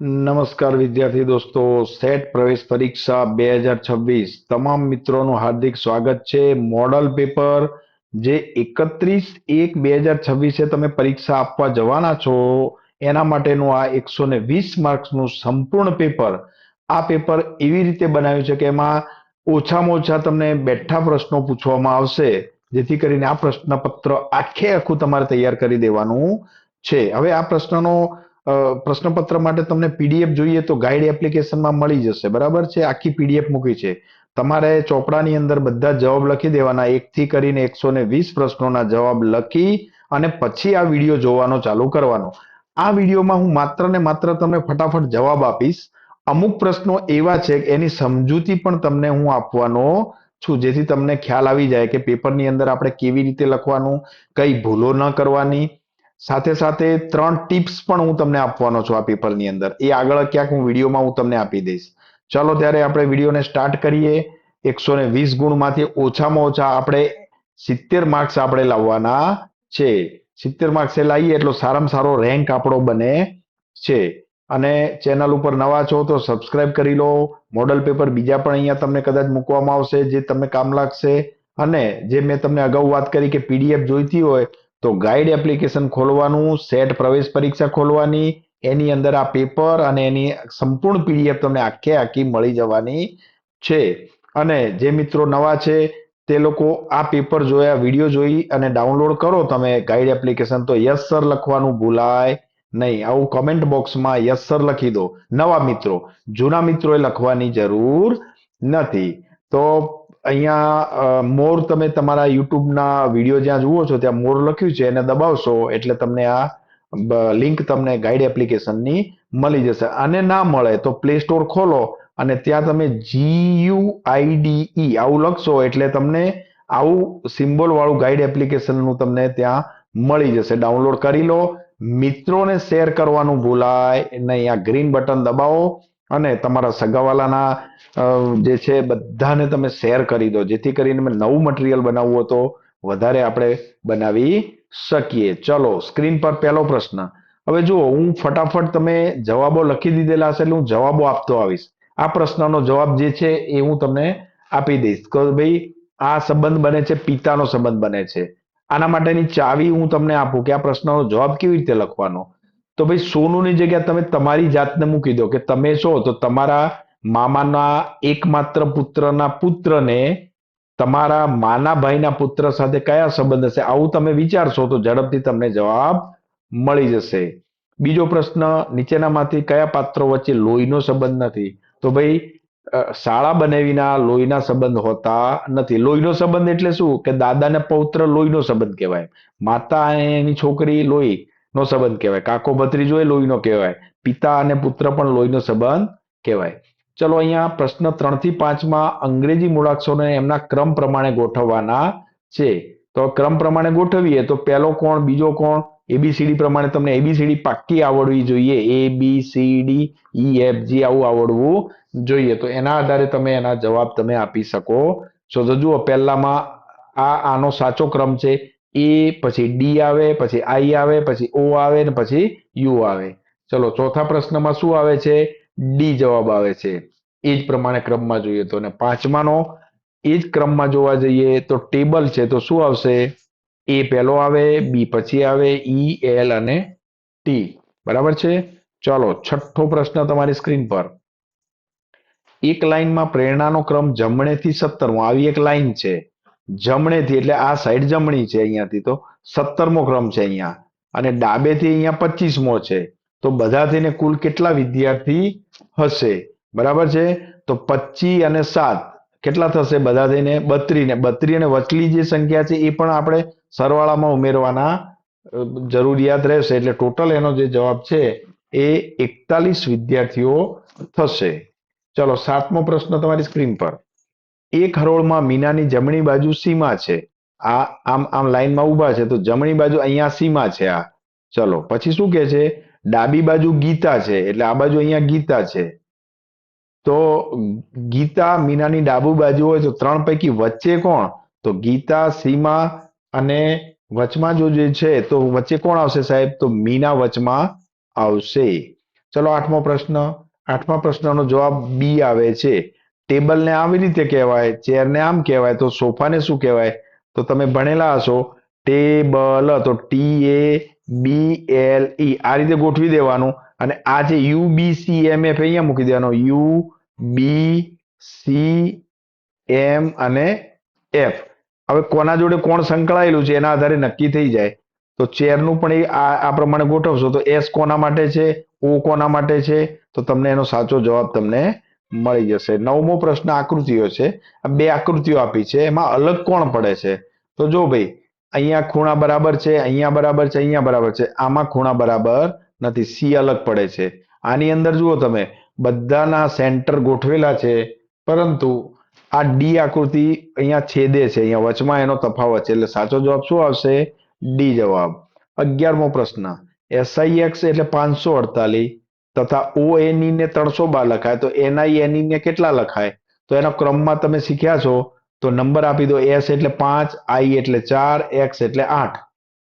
નમસ્કાર વિદ્યાર્થી દોસ્તો, સેટ પ્રવેશ પરીક્ષા બે હજાર છવ્વીસ. તમામ મિત્રોનું હાર્દિક સ્વાગત છે. મોડલ પેપર જે એકત્રીસ એક બે હજાર છવ્વીસે તમે પરીક્ષા આપવા જવાના છો, એના માટેનું આ એકસો ને વીસ માર્ક્સનું સંપૂર્ણ પેપર. આ પેપર એવી રીતે બનાવ્યું છે કે એમાં ઓછામાં ઓછા તમને બેઠા પ્રશ્નો પૂછવામાં આવશે, જેથી કરીને આ પ્રશ્નપત્ર આખે આખું તમારે તૈયાર કરી દેવાનું છે. હવે આ પ્રશ્નનો પ્રશ્નપત્ર માટે તમને પીડીએફ જોઈએ તો ગાઈડ એપ્લિકેશનમાં મળી જશે. બરાબર છે? આખી પીડીએફ મૂકી છે. તમારે ચોપડાની અંદર બધા જવાબ લખી દેવાના. એકથી કરીને એકસો ને વીસ પ્રશ્નોના જવાબ લખી અને પછી આ વીડિયો જોવાનો ચાલુ કરવાનો. આ વિડીયોમાં હું માત્ર ને માત્ર તમને ફટાફટ જવાબ આપીશ. અમુક પ્રશ્નો એવા છે એની સમજૂતી પણ તમને હું આપવાનો છું. જેથી તમને ખ્યાલ આવી જાય કે પેપરની અંદર આપણે કેવી રીતે લખવાનું, કઈ ભૂલો ન કરવાની સાથે સાથે ત્રણ ટિપ્સ પણ હું તમને આપવાનો છું આ પેપરની અંદર. એ આગળ ક્યાંક હું વિડીયોમાં હું તમને આપી દઈશ. ચાલો ત્યારે આપણે વિડીયોને સ્ટાર્ટ કરીએ. એકસો ને વીસ ગુણમાંથી ઓછામાં ઓછા આપણે સિત્તેર માર્ક્સ આપણે લાવવાના છે. સિત્તેર માર્ક્સ એ લાવીએ એટલો સારામાં સારો રેન્ક આપણો બને છે. અને ચેનલ ઉપર નવા છો તો સબસ્ક્રાઇબ કરી લો. મોડલ પેપર બીજા પણ અહીંયા તમને કદાચ મૂકવામાં આવશે, જે તમને કામ લાગશે. અને જે મેં તમને અગાઉ વાત કરી કે પીડીએફ જોઈતી હોય તો ગાઈડ એપ્લિકેશન ખોલવાનું સેટ પ્રવેશ પરીક્ષા ખોલવાની, એની અંદર આ પેપર અને એની સંપૂર્ણ પીડીએફ તમને આખે આખી મળી જવાની છે. અને જે મિત્રો નવા છે, તે લોકો આ પેપર જોયા વીડિયો જોઈ અને ડાઉનલોડ કરો તમે ગાઈડ એપ્લિકેશન તો યસ સર લખવાનું ભૂલાય નહીં. આવું કમેન્ટ બોક્સમાં યસ સર લખી દો. નવા મિત્રો, જૂના મિત્રોએ લખવાની જરૂર નથી. તો અહીંયા મોર તમે તમારા યુટ્યુબના વીડિયો જ્યાં જુઓ છો, ત્યાં મોર લખ્યું છે, એને દબાવશો એટલે તમને આ લિંક તમને ગાઈડ એપ્લિકેશનની મળી જશે. અને ના મળે તો પ્લે સ્ટોર ખોલો અને ત્યાં તમે જીયુઆઈડીઈ આવું લખશો એટલે તમને આવું સિમ્બોલ વાળું ગાઈડ એપ્લિકેશનનું તમને ત્યાં મળી જશે. ડાઉનલોડ કરી લો. મિત્રોને શેર કરવાનું ભૂલાય નહીં. આ ગ્રીન બટન દબાવો. અને તમારા સગાવાલાના જે છે બધાને તમે શેર કરી દો. જેથી કરીને મેં નવું મટીરિયલ બનાવવું તો વધારે આપણે બનાવી શકીએ. ચલો સ્ક્રીન પર પહેલો પ્રશ્ન. હવે જુઓ, હું ફટાફટ તમે જવાબો લખી દીધેલા હશે એટલે હું જવાબો આપતો આવીશ. આ પ્રશ્નનો જવાબ જે છે એ હું તમને આપી દઈશ કે ભાઈ, આ સંબંધ બને છે, પિતાનો સંબંધ બને છે. આના માટેની ચાવી હું તમને આપું કે આ પ્રશ્નનો જવાબ કેવી રીતે લખવાનો? તો ભાઈ સોનુની જગ્યા તમે તમારી જાતને મૂકી દો કે તમે છો તો તમારા મામાના એકમાત્ર પુત્રના પુત્રને તમારા માના ભાઈના પુત્ર સાથે કયા સંબંધ હશે? આવું તમે વિચારશો તો ઝડપથી તમને જવાબ મળી જશે. બીજો પ્રશ્ન, નીચેનામાંથી કયા પાત્રો વચ્ચે લોહીનો સંબંધ નથી? તો ભાઈ શાળા બનાવીના લોહીના સંબંધ હોતા નથી. લોહીનો સંબંધ એટલે શું? કે દાદા ને પૌત્ર લોહીનો સંબંધ કહેવાય. માતા એની છોકરી લોહી નો સંબંધ કહેવાય. કાકો ભત્રીજો એ લોહીનો કહેવાય. પિતા અને પુત્ર પણ લોહીનો સંબંધ કહેવાય. ચલો અહીંયા પ્રશ્ન ત્રણથી પાંચમાં અંગ્રેજી મૂળાક્ષરોને એમના ક્રમ પ્રમાણે ગોઠવવાના છે. તો ક્રમ પ્રમાણે ગોઠવીએ તો પહેલો કોણ, બીજો કોણ? એબીસીડી પ્રમાણે તમને એબીસીડી પાક્કી આવડવી જોઈએ. A B C D E F G આવું આવડવું જોઈએ. તો એના આધારે તમે એના જવાબ તમે આપી શકો છો. તો જુઓ પહેલામાં આ, આનો સાચો ક્રમ છે. એ, પછી ડી આવે, પછી આઈ આવે, પછી ઓ આવે ને પછી યુ આવે. ચલો, ચોથા પ્રશ્નમાં શું આવે છે? ડી જવાબ આવે છે. એ જ પ્રમાણે ક્રમમાં જોઈએ તો. અને પાંચમાનો, એ જ ક્રમમાં જોવા જઈએ તો ટેબલ છે તો શું આવશે? એ પહેલો આવે બી પછી આવે ઈ એલ અને ટી બરાબર છે? ચલો, છઠ્ઠો પ્રશ્ન તમારી સ્ક્રીન પર. એક લાઈનમાં પ્રેરણાનો ક્રમ જમણેથી સત્તરમો. આવી એક લાઈન છે. જમણેથી, એટલે આ સાઈડ જમણી છે અહીંયાથી, તો સત્તરમો ક્રમ છે અહીંયા. અને ડાબેથી અહીંયા પચીસમો છે. તો બધા થઈને કુલ કેટલા વિદ્યાર્થી હશે? બરાબર છે? તો પચી અને સાત. કેટલા થશે? બધા થઈને બત્રી ને બત્રી અને વચલી જે સંખ્યા છે એ પણ આપણે સરવાળામાં ઉમેરવાના જરૂરિયાત રહેશે. એટલે ટોટલ એનો જે જવાબ છે એ એકતાલીસ વિદ્યાર્થીઓ થશે. ચલો, સાતમો પ્રશ્ન તમારી સ્ક્રીન પર. એક હરોળમાં મીનાની જમણી બાજુ સીમા છે. આ આમ આમ લાઈનમાં ઊભા છે, તો જમણી બાજુ અહીંયા સીમા છે આ. ચલો, પછી શું કે છે? ડાબી બાજુ ગીતા છે, એટલે આ બાજુ અહીંયા ગીતા છે. તો ગીતા મીનાની ડાબુ બાજુ હોય તો ત્રણ પૈકી વચ્ચે કોણ? તો ગીતા, સીમા અને વચમાં જો જે છે, તો વચ્ચે કોણ આવશે સાહેબ? તો મીના વચમાં આવશે. ચલો, આઠમો પ્રશ્ન. આઠમા પ્રશ્નનો જવાબ બી આવે છે. ટેબલને આવી રીતે કહેવાય ચેરને આમ કહેવાય, તો સોફાને શું કહેવાય? તો તમે ભણેલા હશો, ટેબલ તો ટી એ બી એલ ઈ, આ રીતે ગોઠવી દેવાનું. અને આ જે U B C M F અહીંયા મૂકી દેવાનો, યુ બી સી એમ અને એફ. હવે કોના જોડે કોણ સંકળાયેલું છે એના આધારે નક્કી થઈ જાય. તો ચેરનું પણ એ આ પ્રમાણે ગોઠવશો, તો એસ કોના માટે છે? ઓ કોના માટે છે? તો તમને એનો સાચો જવાબ તમને મળી જશે. નવમો પ્રશ્ન આકૃતિઓ છે. આ બે આકૃતિઓ આપી છે. એમાં અલગ કોણ પડે છે? તો જો ભાઈ, અહીંયા ખૂણા બરાબર છે, અહીંયા બરાબર છે, અહીંયા બરાબર છે. આમાં ખૂણા બરાબર નથી. સી અલગ પડે છે. આની અંદર જુઓ તમે, બધાના સેન્ટર ગોઠવેલા છે. પરંતુ આ ડી આકૃતિ અહીંયા છેદે છે. અહીંયા વચમાં એનો તફાવત છે. એટલે સાચો જવાબ શું આવશે? ડી જવાબ. અગિયારમો પ્રશ્ન. એસઆઈએક્સ એટલે પાંચસો અડતાલીસ. તથા ઓ એનઈ ને ત્રણસો બાર લખાય. તો એનઆઈ એનઈ ને કેટલા લખાય? તો એના ક્રમમાં તમે શીખ્યા છો, તો નંબર આપી દો એસ એટલે પાંચ આઈ એટલે ચાર એક્સ એટલે આઠ.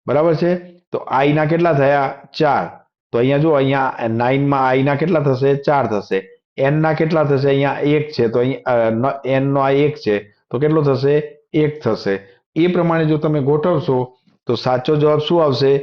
બરાબર છે? તો આઈ ના કેટલા થયા? ચાર. તો અહીંયા જો અહીંયા નાઇનમાં આઈ ના કેટલા થશે? ચાર થશે. એન ના કેટલા થશે? અહીંયા એક છે. તો અહીંયા એન નો આ એક છે. તો કેટલો થશે? એક થશે. એ પ્રમાણે જો તમે ગોઠવશો, તો સાચો જવાબ શું આવશે?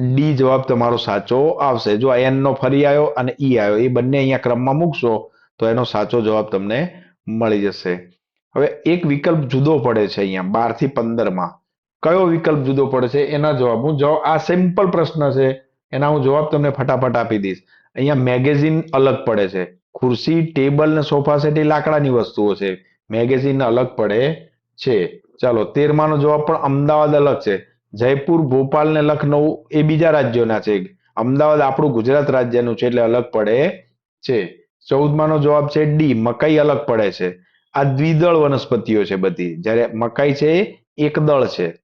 ડી જવાબ તમારો સાચો આવશે. જો એન નો ફરી આવ્યો અને ઈ આવ્યો, એ બંને અહીંયા ક્રમમાં મૂકશો, તો એનો સાચો જવાબ તમને મળી જશે. હવે એક વિકલ્પ જુદો પડે છે અહીંયા, બારથી પંદરમાં. કયો વિકલ્પ જુદો પડે છે? એના જવાબ હું જવાબ, આ સિમ્પલ પ્રશ્ન છે, એના હું જવાબ તમને ફટાફટ આપી દઈશ. અહીંયા મેગેઝિન અલગ પડે છે. ખુરશી ટેબલ ને સોફા સેટ એ લાકડાની વસ્તુઓ છે. મેગેઝિન અલગ પડે છે. ચાલો, તેરમાનો જવાબ પણ અમદાવાદ અલગ છે. જયપુર, ભોપાલ ને લખનઉ એ બીજા રાજ્યોના છે. અમદાવાદ આપણું ગુજરાત રાજ્યનું છે એટલે અલગ પડે છે. ચૌદમાનો જવાબ છે ડી, મકાઈ અલગ પડે છે. આ દ્વિદળ વનસ્પતિઓ છે બધી. જ્યારે મકાઈ છે એકદળ છે.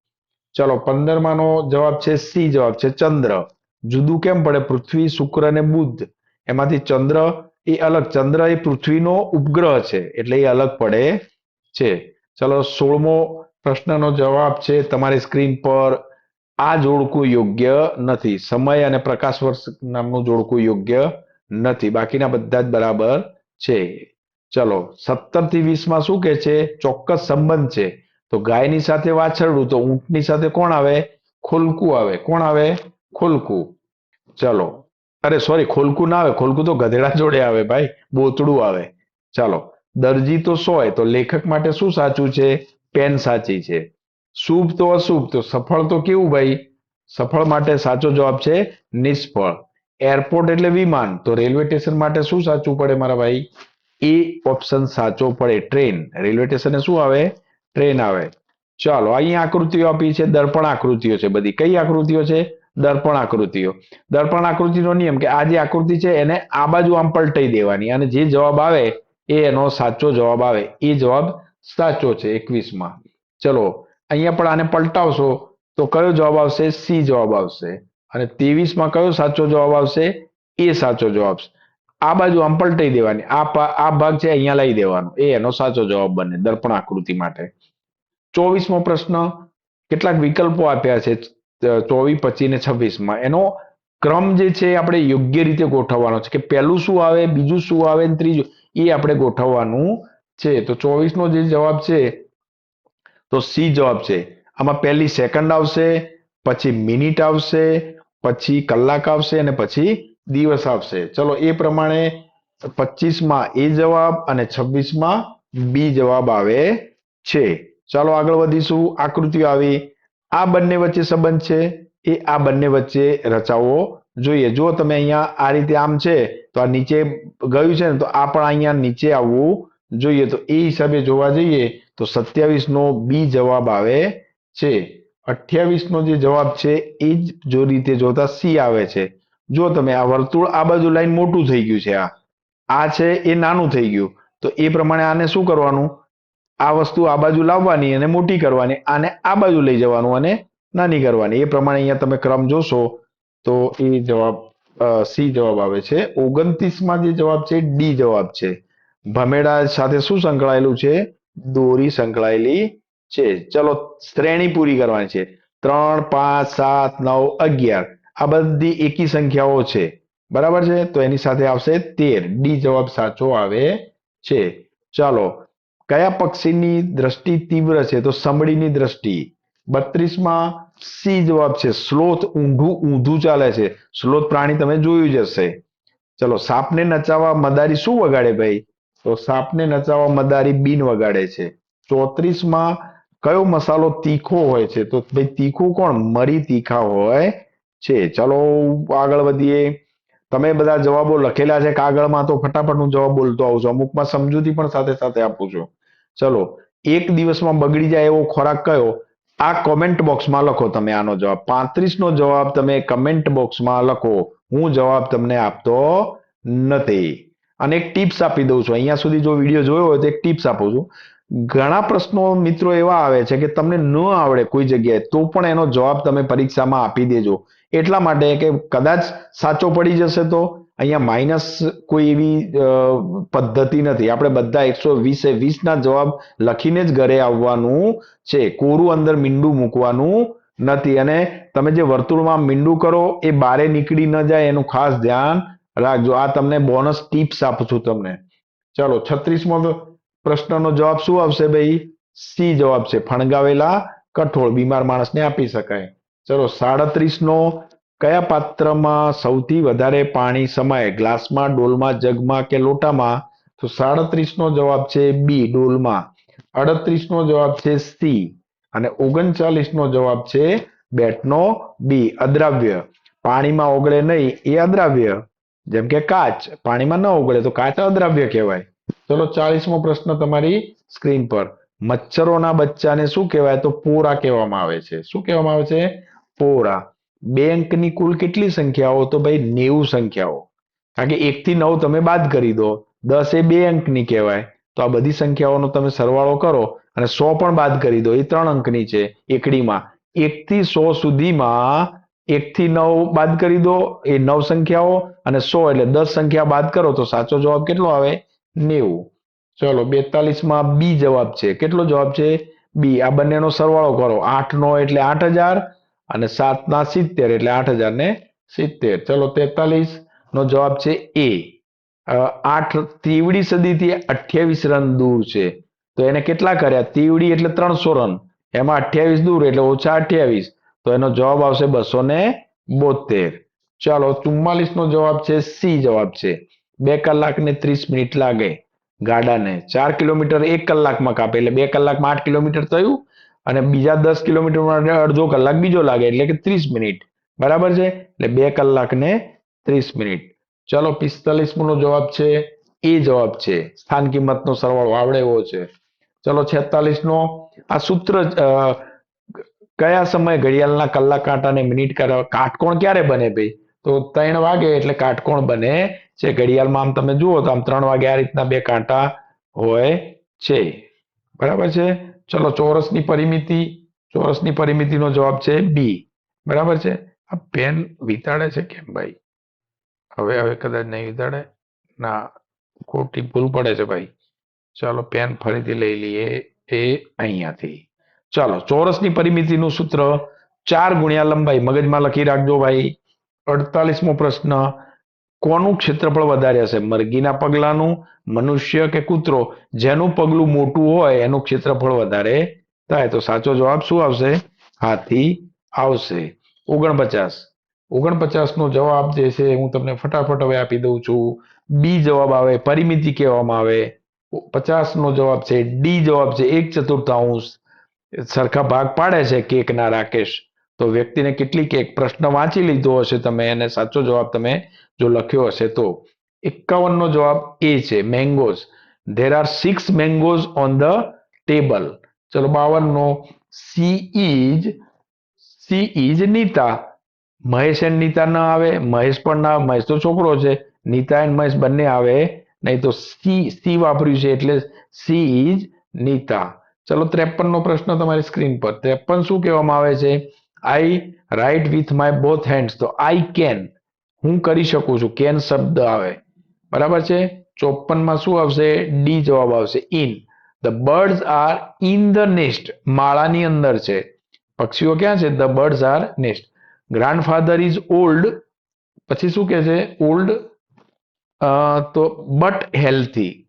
ચલો, પંદરમાનો જવાબ છે સી જવાબ છે ચંદ્ર. જુદું કેમ પડે? પૃથ્વી, શુક્ર અને બુધ. એમાંથી ચંદ્ર એ અલગ. ચંદ્ર એ પૃથ્વીનો ઉપગ્રહ છે એટલે એ અલગ પડે છે. ચલો, સોળમો પ્રશ્નનો જવાબ છે તમારી સ્ક્રીન પર આ જોડકું યોગ્ય નથી. સમય અને પ્રકાશ વર્ષ નામનું જોડકું યોગ્ય નથી. બાકીના બધા જ બરાબર છે. ચલો સત્તરથી વીસમાં શું કે છે? ચોક્કસ સંબંધ છે. તો ગાયની સાથે વાછરડું, તો ઊંટની સાથે કોણ આવે? ખોલકું આવે. કોણ આવે? ખોલકું. ચલો. અરે સોરી ખોલકું ના આવે. ખોલકું તો ગધેડા જોડે આવે ભાઈ. બોતડું આવે. ચાલો. દરજી તો સોય. તો લેખક માટે શું સાચું છે? પેન સાચી છે. શુભ તો અશુભ, તો સફળ તો કેવું ભાઈ? સફળ માટે સાચો જવાબ છે નિષ્ફળ. એરપોર્ટ એટલે વિમાન. તો રેલવે સ્ટેશન માટે શું સાચું પડે મારા ભાઈ? એ ઓપ્શન સાચો પડે. ટ્રેન. રેલવે સ્ટેશને શું આવે? ટ્રેન આવે. ચાલો અહીંયા આકૃતિઓ આપી છે. દર્પણ આકૃતિઓ છે બધી. કઈ આકૃતિઓ છે? દર્પણ આકૃતિઓ. દર્પણ આકૃતિનો નિયમ કે આ જે આકૃતિ છે એને આ બાજુ આમ પલટાઈ દેવાની અને જે જવાબ આવે, એ એનો સાચો જવાબ આવે. એ જવાબ સાચો છે, એકવીસમાં. ચલો, અહીંયા પણ આને પલટાવશો, તો કયો જવાબ આવશે? સી જવાબ આવશે. અને ત્રેવીસમાં કયો સાચો જવાબ આવશે? એ સાચો જવાબ આ બાજુ આમ પલટાઈ દેવાની. આ આ ભાગ છે અહીંયા લઈ દેવાનો. એ એનો સાચો જવાબ બને, દર્પણ આકૃતિ માટે. ચોવીસમો પ્રશ્ન, કેટલાક વિકલ્પો આપ્યા છે ચોવીસ, પચીસ ને છવ્વીસમાં. એનો ક્રમ જે છે આપણે યોગ્ય રીતે ગોઠવવાનો છે કે પહેલું શું આવે, બીજું શું આવે ત્રીજું, એ આપણે ગોઠવવાનું છે, તો ચોવીસ નો જે જવાબ છે, તો સી જવાબ છે. આમાં પહેલી સેકન્ડ આવશે, પછી મિનિટ આવશે, પછી કલાક આવશે અને પછી દિવસ આવશે. ચલો, એ પ્રમાણે પચીસમાં એ જવાબ અને છવ્વીસમાં બી જવાબ આવે છે. ચાલો આગળ વધીશું. આકૃતિઓ આવી. આ બંને વચ્ચે સંબંધ છે. એ આ બંને વચ્ચે રચાવવો જોઈએ. જો તમે અહીંયા આ રીતે આમ છે, તો આ નીચે ગયું છે ને, તો આ પણ અહીંયા નીચે આવવું જોઈએ તો એ હિસાબે જોવા જઈએ તો સત્યાવીસનો બી જવાબ આવે છે. અઠ્યાવીસનો જે જવાબ છે એ જ જો રીતે જોતા સી આવે છે. જો તમે આ વર્તુળ આ બાજુ લાઈન મોટું થઈ ગયું છે આ. આ છે એ નાનું થઈ ગયું. તો એ પ્રમાણે આને શું કરવાનું? આ વસ્તુ આ બાજુ લાવવાની અને મોટી કરવાની આને આ બાજુ લઈ જવાનું અને નાની કરવાની. એ પ્રમાણે અહીંયા તમે ક્રમ જોશો તો એ જવાબ સી જવાબ આવે છે. ઓગણત્રીસમાં જે જવાબ છે ડી જવાબ છે. ભમેડા સાથે શું સંકળાયેલું છે? દોરી સંકળાયેલી છે. ચલો, શ્રેણી પૂરી કરવાની છે. ત્રણ, પાંચ, સાત, નવ, અગિયાર. આ બધી એકી સંખ્યાઓ છે. બરાબર છે? તો એની સાથે આવશે તેર. ડી જવાબ સાચો આવે છે. ચાલો, કયા પક્ષીની દ્રષ્ટિ તીવ્ર છે? તો સમડીની દ્રષ્ટિ. બત્રીસમાં સી જવાબ છે. સ્લોથ ઊંધું ઊંધું ચાલે છે. સ્લોથ પ્રાણી તમે જોયું જ હશે. ચલો, સાપને નચાવવા મદારી શું વગાડે ભાઈ? તો સાપને નચાવવા મદારી બીન વગાડે છે. ચોત્રીસમાં કયો મસાલો તીખો હોય છે? તો ભાઈ તીખું કોણ? મરી તીખા હોય છે. ચલો આગળ વધીએ. તમે બધા જવાબો લખેલા છે કાગળમાં, તો ફટાફટ હું જવાબ બોલતો આવું છું. અમુકમાં સમજૂતી પણ સાથે સાથે આપું છું. ચલો, એક દિવસમાં બગડી જાય એવો ખોરાક કયો? આ કોમેન્ટ બોક્સમાં લખો તમે આનો જવાબ. પાંત્રીસ નો જવાબ તમે કમેન્ટ બોક્સમાં લખો. હું જવાબ તમને આપતો નથી. અને એક ટિપ્સ આપી દઉં છું. અહીંયા સુધી જો વીડિયો જોયો હોય તો એક ટિપ્સ આપું છું. ઘણા પ્રશ્નો મિત્રો એવા આવે છે કે તમને ન આવડે કોઈ જગ્યાએ, તો પણ એનો જવાબ તમે પરીક્ષામાં આપી દેજો. એટલા માટે કે કદાચ સાચો પડી જશે તો અહીંયા માઇનસ કોઈ એવી પદ્ધતિ નથી. આપણે બધા એકસો વીસે વીસના જવાબ લખીને જ ઘરે આવવાનું છે. કોરું અંદર મીંડું મૂકવાનું નથી. અને તમે જે વર્તુળમાં મીંડું કરો, એ બારે નીકળી ન જાય એનું ખાસ ધ્યાન રાખજો આ તમને બોનસ ટિપ્સ આપું છું તમને. ચાલો, છત્રીસમો પ્રશ્નનો જવાબ શું આવશે ભાઈ? સી જવાબ છે, ફણગાવેલા કઠોળ, બીમાર માણસને આપી શકાય. ચલો સાડત્રીસ નો કયા પાત્રમાં સૌથી વધારે પાણી સમાય? ગ્લાસમાં, ડોલમાં, જગમાં કે લોટામાં? તો સાડત્રીસ નો જવાબ છે બી, ડોલમાં. અડત્રીસ નો જવાબ છે સી અને ઓગણચાલીસ નો જવાબ છે બેટનો બી, અદ્રાવ્ય. પાણીમાં ઓગળે નહીં, એ અદ્રાવ્ય. જેમ કે કાચ, પાણીમાં ન ઓગળે તો કાચ અદ્રાવ્ય કહેવાય. ચલો ચાલીસમો પ્રશ્ન તમારી સ્ક્રીન પર. મચ્છરોના બચ્ચાને શું કહેવાય? તો પોરા કહેવામાં આવે છે. શું કહેવામાં આવે છે? પોરા. બે અંકની કુલ કેટલી સંખ્યાઓ? તો ભાઈ નેવું સંખ્યાઓ. કારણ કે એક થી નવ તમે બાદ કરી દો. દસ એ બે અંકની કહેવાય. તો આ બધી સંખ્યાઓનો તમે સરવાળો કરો અને સો પણ બાદ કરી દો. એ ત્રણ અંકની છે એકડીમાં. એક થી સો સુધીમાં એક થી નવ બાદ કરી દો, એ નવ સંખ્યાઓ અને સો એટલે દસ સંખ્યા બાદ કરો તો સાચો જવાબ કેટલો આવે? નેવું. ચલો બેતાલીસમાં બી જવાબ છે. કેટલો જવાબ છે? બી. આ બંનેનો સરવાળો કરો. આઠ નો એટલે આઠ હજાર અને સાત ના સિત્તેર એટલે આઠ હજાર ને સિત્તેર. ચલો, તેતાલીસ નો જવાબ છે એ. આઠ ત્રીવડી સદીથી અઠ્યાવીસ રન દૂર છે. તો એને કેટલા કર્યા? ત્રીવડી એટલે ત્રણસો રન. એમાં અઠ્યાવીસ દૂર એટલે ઓછા અઠ્યાવીસ. તો એનો જવાબ આવશે બસો ને બોતેર. ચાલો ચુમ્માલીસ નો જવાબ છે, સી જવાબ છે. બે કલાક ને ત્રીસ મિનિટ લાગે ગાડાને. ચાર કિલોમીટર એક કલાકમાં કાપે, એટલે બે કલાકમાં આઠ કિલોમીટર થયું અને બીજા દસ કિલોમીટરમાં અડધો કલાક બીજો લાગે, એટલે કે ત્રીસ મિનિટ. બરાબર છે? એટલે બે કલાક ને ત્રીસ મિનિટ. ચાલો પિસ્તાલીસમો નો જવાબ છે, એ જવાબ છે. સ્થાન કિંમતનો સરવાળો આવડે એવો છે. ચલો છેતાલીસ નો આ સૂત્ર કયા સમયે ઘડિયાળના કલાક કાંટા અને મિનિટ કાંટા કાટકોણ ક્યારે બને ભાઈ? તો ત્રણ વાગે એટલે કાટકોણ બને છે ઘડિયાળમાં. આમ તમે જુઓ તો આમ ત્રણ વાગે આ રીતના બે કાંટા હોય છે. બરાબર છે? ચલો ચોરસની પરિમિતિ, ચોરસની પરિમિતિનો જવાબ છે બી બરાબર છે? આ પેન વિતાડે છે કેમ ભાઈ? હવે હવે કદાચ નહીં વિતાડે? ના, ખોટી ભૂલ પડે છે ભાઈ. ચાલો પેન ફરીથી લઈ લઈએ એ અહીંયાથી. ચાલો, ચોરસની પરિમિતિનું સૂત્ર ચાર ગુણ્યા લંબાઈ. મગજમાં લખી રાખજો ભાઈ. અડતાલીસમો પ્રશ્ન, કોનું ક્ષેત્રફળ વધારે હશે? મરઘીના પગલાનું, મનુષ્ય કે કૂતરો? જેનું પગલું મોટું હોય, એનું ક્ષેત્રફળ વધારે થાય. તો સાચો જવાબ શું આવશે? હાથી આવશે. ઓગણપચાસ. ઓગણપચાસ નો જવાબ જે છે, હું તમને ફટાફટ હવે આપી દઉં છું. બી જવાબ આવે, પરિમિતિ કહેવામાં આવે. પચાસ નો જવાબ છે, ડી જવાબ છે, એક ચતુર્થાંશ. સરખા ભાગ પાડે છે કેકના રાકેશ. તો વ્યક્તિને કેટલી કેક? પ્રશ્ન વાંચી લીધો હશે તમે અને સાચો જવાબ તમે જો લખ્યો હશે તો. એકાવનનો જવાબ એ છે mangoes there are six mangoes on the table ચલો બાવનનો. C is C is Neeta. Mahesh and Neeta ન આવે, મહેશ પણ ના મહેશ તો છોકરો છે. નીતા એન્ડ મહેશ બંને આવે, નહીં તો સી સી વાપર્યું છે એટલે સી ઇઝ નીતા. ચલો ત્રેપન નો પ્રશ્ન તમારી સ્ક્રીન પર. ત્રેપન શું કહેવામાં આવે છે? I write with my both hands તો આઈ કેન હું કરી શકું છું. કેન શબ્દ આવે. બરાબર છે? ચોપનમાં શું આવશે? ડી જવાબ આવશે. In the birds are in the nest માળાની અંદર છે. પક્ષીઓ ક્યાં છે? The birds are nest grandfather is old પછી શું કહે છે? ઓલ્ડ તો બટ હેલ્થી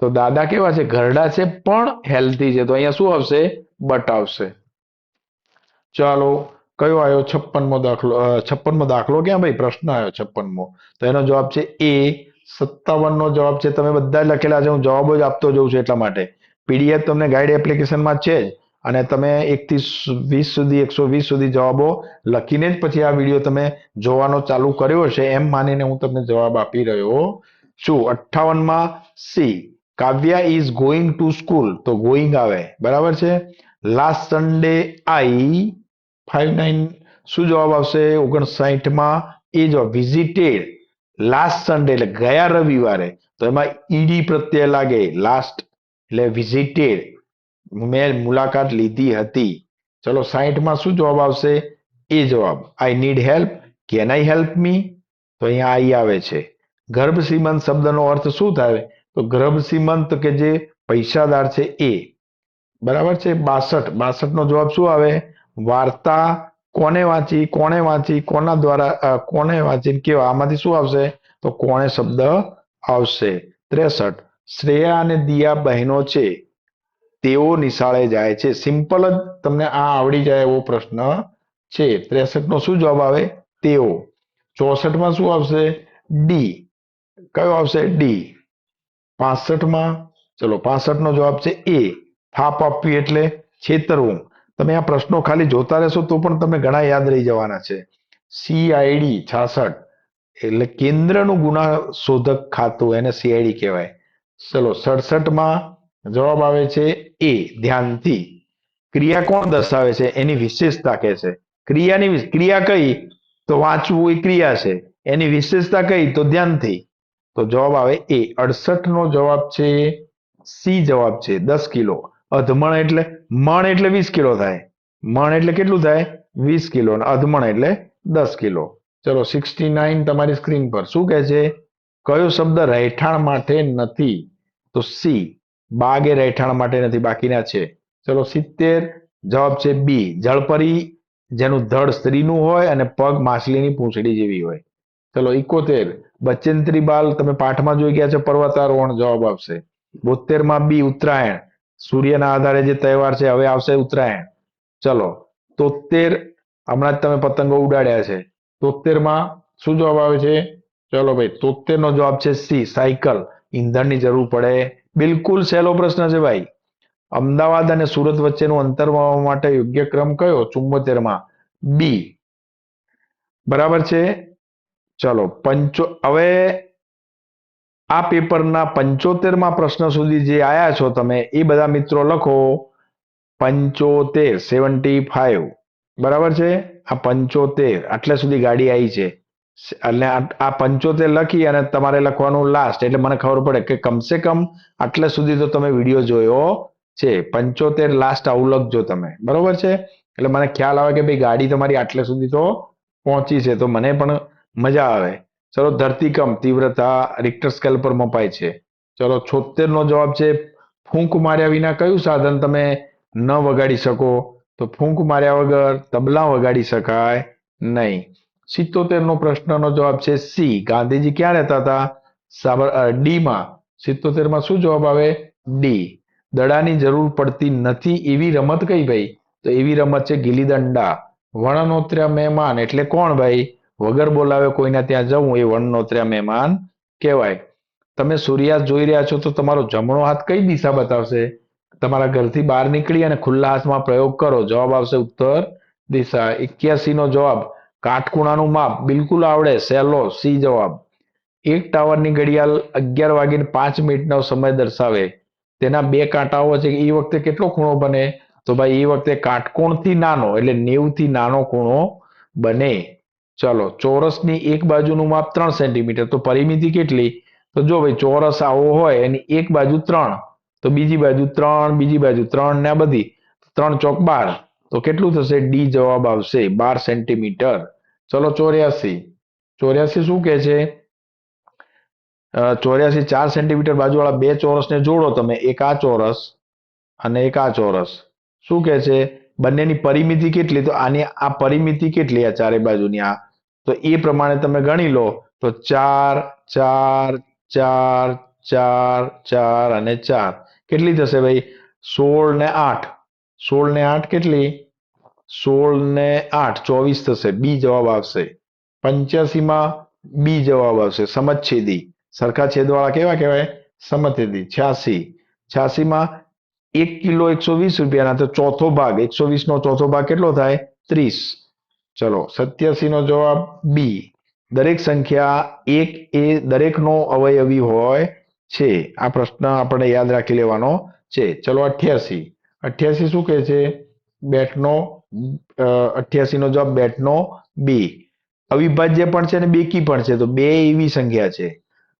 તો દાદા કેવા છે? ઘરડા છે, પણ હેલ્ધી છે. તો અહીંયા શું આવશે? બટ આવશે. ચાલો, કયો આવ્યો? છપ્પનમો દાખલો છપ્પનમો દાખલો ક્યાં ભાઈ? પ્રશ્ન આવ્યો છપ્પનમો. તો એનો જવાબ છે એ. સત્તાવનનો જવાબ છે. તમે બધા લખેલા છે. હું જવાબો જ આપતો જઉં છું એટલા માટે. પીડીએફ તમને ગાઈડ એપ્લિકેશનમાં છે. જ અને તમે એકથી વીસ સુધી, એકસો વીસ સુધી જવાબો લખીને જ પછી આ વીડિયો તમે જોવાનો ચાલુ કર્યો છે એમ માનીને હું તમને જવાબ આપી રહ્યો છું. અઠ્ઠાવનમાં C Kavya is going to school તો ગોઈંગ આવે. બરાબર છે? Last Sunday I five nine શું જવાબ આવશે? ઓગણસાઠમાં એ જવાબ. વિઝિટેડ લાસ્ટ સન્ડે એટલે ગયા રવિવારે. તો એમાં ઈડી પ્રત્યે લાગે. લાસ્ટ એટલે વિઝિટેડ મેં મુલાકાત લીધી હતી. ચલો સાહીઠમાં શું જવાબ આવશે? એ જવાબ. I need help can I help me તો અહીંયા આઈ આવે છે. ગર્ભ શ્રીમંત શબ્દનો અર્થ શું થાય? તો ગર્ભ સીમંત કે જે પૈસાદાર છે એ, બરાબર છે? બાસઠ. બાસઠ નો જવાબ શું આવે? વાર્તા કોને વાંચી, કોણે વાંચી, કોના દ્વારા કોને વાંચી કેવા? આમાંથી શું આવશે? તો કોણે શબ્દ આવશે? ત્રેસઠ. શ્રેયા અને દિયા બહેનો છે. તેઓ નિશાળે જાય છે. સિમ્પલ જ તમને આ આવડી જાય એવો પ્રશ્ન છે. ત્રેસઠ નો શું જવાબ આવે? તેઓ. ચોસઠમાં શું આવશે? ડી. કયો આવશે? ડી. પાસઠમાં, ચલો પાસઠ નો જવાબ છે એ. થાપ આપવી એટલે છેતરવું. તમે આ પ્રશ્નો ખાલી જોતા રહેશો તો પણ તમે ઘણા યાદ રહી જવાના છે. સીઆઈડી છાસઠ એટલે કેન્દ્રનું ગુના શોધક ખાતું એને સીઆઈડી કહેવાય. ચલો સડસઠમાં જવાબ આવે છે એ. ધ્યાનથી. ક્રિયા કોણ દર્શાવે છે? એની વિશેષતા કહે છે. ક્રિયાની ક્રિયા કઈ? તો વાંચવું એ ક્રિયા છે. એની વિશેષતા કઈ? તો ધ્યાનથી. તો જવાબ આવે એ. અડસઠ નો જવાબ છે સી જવાબ છે, દસ કિલો. અધમણ એટલે, મણ એટલે વીસ કિલો થાય. મણ એટલે કેટલું થાય? વીસ કિલો. અને અધમણ એટલે દસ કિલો. ચલો સિક્સટી નાઇન તમારી સ્ક્રીન પર. શું કહે છે? કયો શબ્દ રહેઠાણ માટે નથી? તો સી બાગ એ રહેઠાણ માટે નથી. બાકીના છે. ચલો, સિત્તેર. જવાબ છે બી જળપરી, જેનું ધડ સ્ત્રીનું હોય અને પગ માછલીની પૂંછડી જેવી હોય. ચલો ઇકોતેર બચેન્દ્રી બાલ, તમે પાઠમાં જોઈ ગયા છે, પર્વતારોહણ જવાબ આવશે બોતેરમાં બી ઉત્તરાયણ. સૂર્યના આધારે જે તહેવાર છે, હવે આવશે ઉત્તરાયણ. ચલો, તોતેર, હમણાં જ તમે પતંગો ઉડાડ્યા છે. તોતેરમાં શું જવાબ આવે છે? ચલો ભાઈ તોતેર નો જવાબ છે સી, સાયકલ. ઈંધણની જરૂર પડે. બિલકુલ સહેલો પ્રશ્ન છે ભાઈ. અમદાવાદ અને સુરત વચ્ચેનું અંતર માટે યોગ્ય ક્રમ કયો? ચુમ્મોતેરમાં બી. બરાબર છે? ચલો, પંચો, હવે આ પેપરના પંચોતેરમાં પ્રશ્ન સુધી જે આયા છો તમે, એ બધા મિત્રો લખો. પંચોતેર, સેવન્ટી ફાઈવ. બરાબર છે? આ પંચોતેર, આટલા સુધી ગાડી આવી છે. એટલે આ- પંચોતેર લખી અને તમારે લખવાનું લાસ્ટ એટલે મને ખબર પડે કે કમસે કમ આટલા સુધી તો તમે વીડિયો જોયો છે. પંચોતેર લાસ્ટ આવું લખજો તમે. બરોબર છે? એટલે મને ખ્યાલ આવે કે ભાઈ ગાડી તમારી આટલે સુધી તો પહોંચી છે. તો મને પણ મજા આવે. ચલો, ધરતીકંપ, તીવ્રતા રિક્ટર સ્કેલ પર મપાય છે. ચલો છોતેર નો જવાબ છે, ફૂંક માર્યા વિના કયું સાધન તમે ન વગાડી શકો? તો ફૂંક માર્યા વગર તબલા વગાડી શકાય નહીં. સિત્તોતેર નો પ્રશ્નનો જવાબ છે સી ગાંધીજી ક્યાં રહેતા હતા? સાબર ડી માં સિત્તોતેરમાં શું જવાબ આવે? ડી દડાની જરૂર પડતી નથી એવી રમત કઈ ભાઈ? તો એવી રમત છે ગીલી દંડા વણનોત્ર્યા મહેમાન એટલે કોણ ભાઈ? વગર બોલાવે કોઈના ત્યાં જવું એ વણનોતર્યા મહેમાન કહેવાય. તમે સૂર્યાસ્ત જોઈ રહ્યા છો તો તમારો જમણો હાથ કઈ દિશા બતાવશે? તમારા ઘરથી બહાર નીકળી અને ખુલ્લા હાથમાં પ્રયોગ કરો. જવાબ આવશે ઉત્તર દિશા. એક્યાસી નો જવાબ. કાટખૂણાનું માપ. બિલકુલ આવડે. સહેલો. સી જવાબ. એક ટાવરની ઘડિયાળ અગિયાર વાગીને પાંચ મિનિટનો સમય દર્શાવે. તેના બે કાંટાઓ છે એ વખતે કેટલો ખૂણો બને? તો ભાઈ, એ વખતે કાટકોણથી નાનો એટલે નેવથી નાનો ખૂણો બને. ચલો, ચોરસની એક બાજુનું માપ ત્રણ સેન્ટીમીટર, તો પરિમિતિ કેટલી? તો જો ભાઈ ચોરસ આવો હોય, એની એક બાજુ ત્રણ, તો બીજી બાજુ ત્રણ, બીજી બાજુ ત્રણ ને આ બધી ત્રણ ચોક બાર, તો કેટલું થશે? ડી જવાબ આવશે બાર સેન્ટીમીટર. ચલો, ચોર્યાસી. ચોર્યાસી શું કે છે? ચોર્યાસી ચાર સેન્ટીમીટર બાજુવાળા બે ચોરસને જોડો તમે, એક આ ચોરસ અને એક આ ચોરસ. શું કે છે? બંનેની પરિમિતિ કેટલી? તો આની, આ પરિમિતિ કેટલી આ ચારે બાજુની? આ તો એ પ્રમાણે તમે ગણી લો. તો ચાર ચાર ચાર ચાર ચાર અને ચાર. કેટલી થશે ભાઈ? સોળ ને આઠ. સોળ ને આઠ કેટલી? સોળ ને આઠ. ચોવીસ થશે. બી જવાબ આવશે. પંચ્યાસીમાં બી જવાબ આવશે. સમછેદી સરખા છેદવાળા કેવા કહેવાય? સમછેદી છ્યાસી. છ્યાસીમાં એક કિલો એકસો વીસ રૂપિયાના. તો ચોથો ભાગ. એકસો વીસ નો ચોથો ભાગ કેટલો થાય? ત્રીસ. ચલો સત્યાસી નો જવાબ બી દરેક સંખ્યા એક એ દરેકનો અવયવી હોય છે. આ પ્રશ્ન આપણે યાદ રાખી લેવાનો છે. ચલો, અઠ્યાસી. અઠ્યાસી શું કહે છે? બેટનો અઠ્યાસી નો જવાબ બેટનો બી અવિભાજ્ય પણ છે અને બેકી પણ છે. તો બે એવી સંખ્યા છે.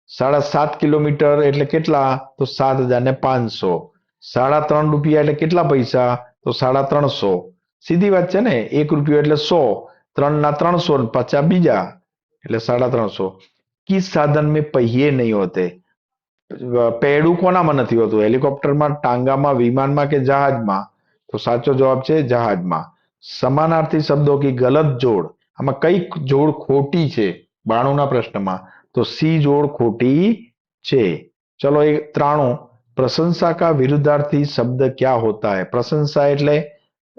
સાડા સાત કિલોમીટર એટલે કેટલા? તો સાત હજાર ને પાંચસો. સાડા ત્રણ રૂપિયા એટલે કેટલા પૈસા? તો સાડા ત્રણસો. સીધી વાત છે ને એક રૂપિયો એટલે સો ત્રણ ના ત્રણસો ને પચાસ બીજા એટલે સાડા ત્રણસો કિસ સાધન में पहिए नहीं होते પૈડું કોનામાં નથી હોતું હેલિકોપ્ટરમાં ટાંગામાં વિમાનમાં કે જહાજમાં તો સાચો જવાબ છે જહાજમાં સમાનાર્થી શબ્દો કી ગલત જોડ આમાં કઈ જોડ ખોટી છે બાણુંના પ્રશ્નમાં તો સી જોડ ખોટી છે ચલો એ ત્રાણું પ્રશંસા કા વિરુદ્ધાર્થી શબ્દ ક્યાં હોતા હૈ પ્રશંસા એટલે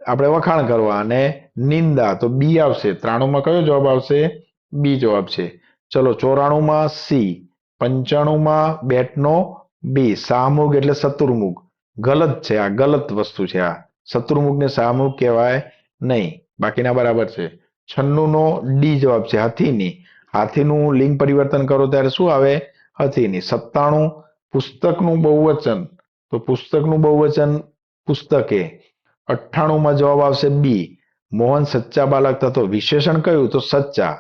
આપણે વખાણ કરવા અને નિંદા. તો બી આવશે. ત્રાણુંમાં કયો જવાબ આવશે? બી જવાબ છે. ચલો, ચોરાણુંમાં સી, પંચાણુંમાં બેટનો બી. સામુગ એટલે શત્રુમુખ ગલત છે આ, ગલત વસ્તુ છે આ. શત્રુમુખ ને સામુખ કહેવાય નહીં. બાકીના બરાબર છે. છન્નું નો ડી જવાબ છે, હાથીની. હાથીનું લિંગ પરિવર્તન કરો ત્યારે શું આવે? હાથીની. સત્તાણું પુસ્તકનું બહુવચન. તો પુસ્તકનું બહુવચન પુસ્તકે. અઠ્ઠાણુંમાં જવાબ આવશે બી. મોહન સચ્ચા બાલક થતો વિશેષણ કયું? તો સચ્ચા.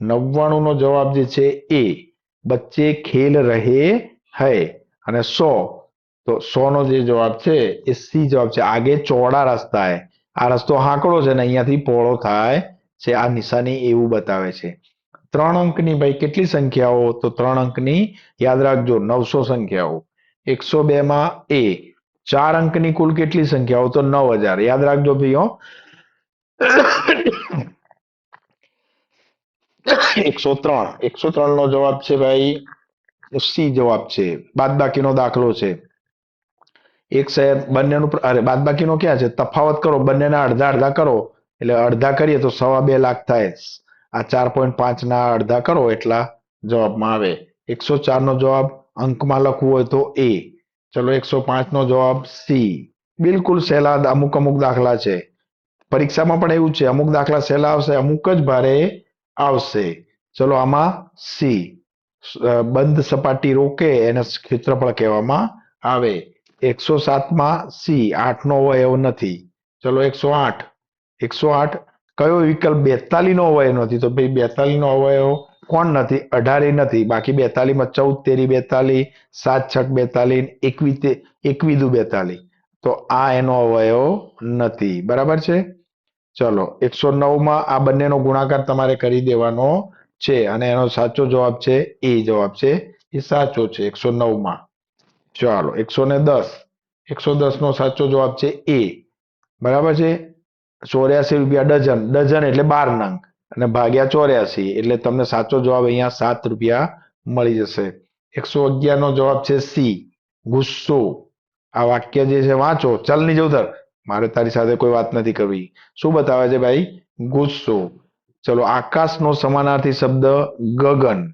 નવ્વાણું નો જવાબ જે છે એ. બચ્ચે ખેલ રહે હૈ. અને સો. તો સો નો જે જવાબ છે એ સી જવાબ છે. આગે ચોડા રસ્તા હે. આ રસ્તો હાંકડો છે ને અહીંયાથી પહોળો થાય છે. આ નિશાની એવું બતાવે છે. ત્રણ અંકની ભાઈ કેટલી સંખ્યાઓ? તો ત્રણ અંકની યાદ રાખજો, નવસો સંખ્યાઓ. એકસો બે માં એ. ચાર અંકની કુલ કેટલી સંખ્યાઓ તો નવ હજાર. યાદ રાખજો ભાઈઓ. એકસો ત્રણ. એકસો ત્રણ નો જવાબ છે ભાઈ. સી જવાબ છે. બાદબાકીનો દાખલો છે. એક શહેર બંનેનું પ્ર- અરે, બાદબાકીનો ક્યાં છે? તફાવત કરો. બંનેના અડધા અડધા કરો. એટલે અડધા કરીએ તો સવા બે લાખ થાય. આ ચાર પોઈન્ટ પાંચ ના અડધા કરો એટલા જવાબમાં આવે. એકસો ચાર નો જવાબ અંકમાં લખવું હોય તો એ. ચલો એકસો પાંચ નો જવાબ સી. બિલકુલ સહેલા અમુક અમુક દાખલા છે. પરીક્ષામાં પણ એવું છે, અમુક દાખલા સહેલા આવશે, અમુક જ ભારે આવશે. ચલો આમાં સી. બંધ સપાટી રોકે એને ક્ષેત્રફળ કહેવામાં આવે. એકસો સાતમાં સી આઠ નો એવો નથી. ચલો એકસો આઠ. એકસો આઠ કયો વિકલ્પ બેતાલી નો અવયવ નથી? તો ભાઈ બેતાલી નો અવયવ કોણ નથી? અઢારી નથી. બાકી બેતાલીમાં ચૌદ તેરી બેતાલી સાત છક બેતાલી એકવી એકવીદુ બેતાલી તો આ એનો અવયવ નથી. બરાબર છે? ચલો, એકસો નવમાં આ બંનેનો ગુણાકાર તમારે કરી દેવાનો છે. અને એનો સાચો જવાબ છે, એ જવાબ છે, એ સાચો છે, એકસો નવમાં. ચાલો, એકસો ને દસ. એકસો દસ નો સાચો જવાબ છે, એ. બરાબર છે? ચોર્યાસી રૂપિયા ડઝન. ડઝન એટલે બાર નંગ. અને ભાગ્યા ચોર્યાસી, એટલે તમને સાચો જવાબ અહીંયા સાત રૂપિયા મળી જશે. એકસો અગિયાર નો જવાબ છે સી, ગુસ્સો. આ વાક્ય જે છે વાંચો. ચલની જવધર મારે તારી સાથે કોઈ વાત નથી કરવી. શું બતાવે છે ભાઈ? ગુસ્સો. ચલો, આકાશનો સમાનાર્થી શબ્દ ગગન.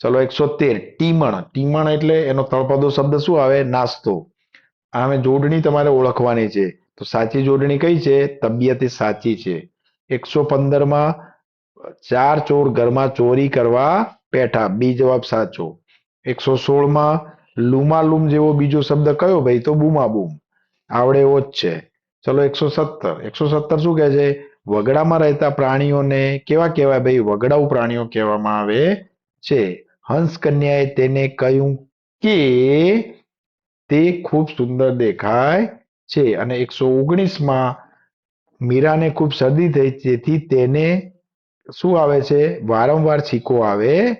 ચલો, એકસો તેર, ટીમણ. ટીમણ એટલે એનો તળપદો શબ્દ શું આવે? નાસ્તો. આમે જોડણી તમારે ઓળખવાની છે. તો સાચી જોડણી કઈ છે? તબિયત સાચી છે. એકસો પંદરમાં ચાર ચોર ઘરમાં ચોરી કરવા બેઠા. બી જવાબ સાચો. એકસો સોળમાં લુમાલુમ જેવો બીજો શબ્દ કયો ભાઈ? તો બૂમાબૂમ. આવડે એવો જ છે. ચલો એકસો સત્તર. એકસો સત્તર શું કહે છે? વગડામાં રહેતા પ્રાણીઓને કેવા કહેવાય ભાઈ? વગડાઉ પ્રાણીઓ કહેવામાં આવે છે. હંસ કન્યાએ તેને કહ્યું કે તે ખૂબ સુંદર દેખાય છે. અને એકસો ઓગણીસમાં મીરાને ખૂબ શરદી થઈ. તેથી તેને શું આવે છે? વારંવાર છીકો આવે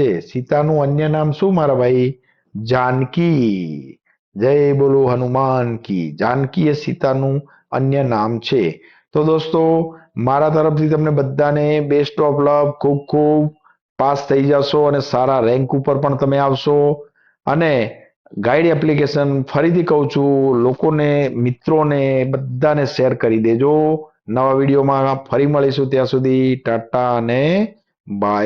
છે. સીતાનું અન્ય નામ શું મારા ભાઈ? જાનકી. જય બોલો હનુમાન કી. જાનકી એ સીતાનું અન્ય નામ છે. તો દોસ્તો, મારા તરફથી તમને બધાને બેસ્ટ ઓફ લવ ખૂબ ખૂબ પાસ થઈ જશો અને સારા રેન્ક ઉપર પણ તમે આવશો. અને ગાઈડ એપ્લિકેશન ફરીથી કહું છું, લોકોને, મિત્રોને બધાને શેર કરી દેજો. નવા વિડીયોમાં ફરી મળીશું ત્યાં સુધી ટાટા અને બાય.